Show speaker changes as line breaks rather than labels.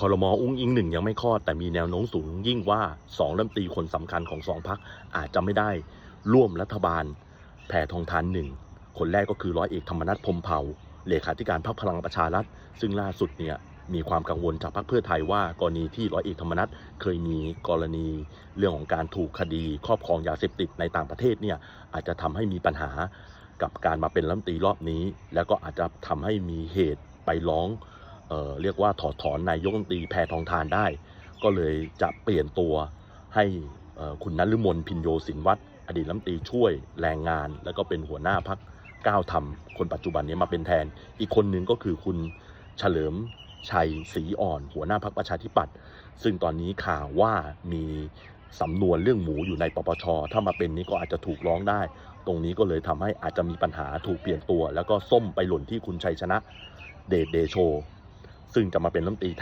คอรมออุ้งอิงหนึ่งยังไม่คลอด แต่มีแนวโน้มสูงยิ่งว่าสองรัฐมนตรีคนสำคัญของสองพักอาจจะไม่ได้ร่วมรัฐบาลแผ่ทองทานหนึ่งคนแรกก็คือร้อยเอกธรรมนัฐพมเผ่าเลขาธิการพรรคพลังประชารัฐ ซึ่งล่าสุดเนี่ยมีความกังวลจากพรรคเพื่อไทยว่ากรณีที่ร้อยเอกธรรมนัฐเคยมีกรณีเรื่องของการถูกคดี ครอบครองยาเสพติดในต่างประเทศเนี่ยอาจจะทำให้มีปัญหากับการมาเป็นรัฐมนตรีรอบนี้ แล้วก็อาจจะทำให้มีเหตุไปร้อง เเรียกว่าถอดถอนนายกรัฐมนตรีแพทองทานได้ ก็เลยจะเปลี่ยนตัวให้คุณนฤมลพินโยสินวัตรอดีตรัฐมนตรีช่วยแรงงาน แล้วก็เป็นหัวหน้าพักก้าวทำคนปัจจุบันนี้มาเป็นแทน อีกคนหนึ่งก็คือคุณเฉลิมชัยศรีอ่อน หัวหน้าพักประชาธิปัตย์ซึ่งตอนนี้ข่าวว่ามีสำนวนเรื่องหมูอยู่ในปปช ถ้ามาเป็นนี้ก็อาจจะถูกร้องได้ ตรงนี้ก็เลยทำให้อาจจะมีปัญหาถูกเปลี่ยนตัว แล้วก็ส้มไปหล่นที่คุณชัยชนะ เดชเดโช ซึ่งจะมาเป็นรัฐมนตรีไทย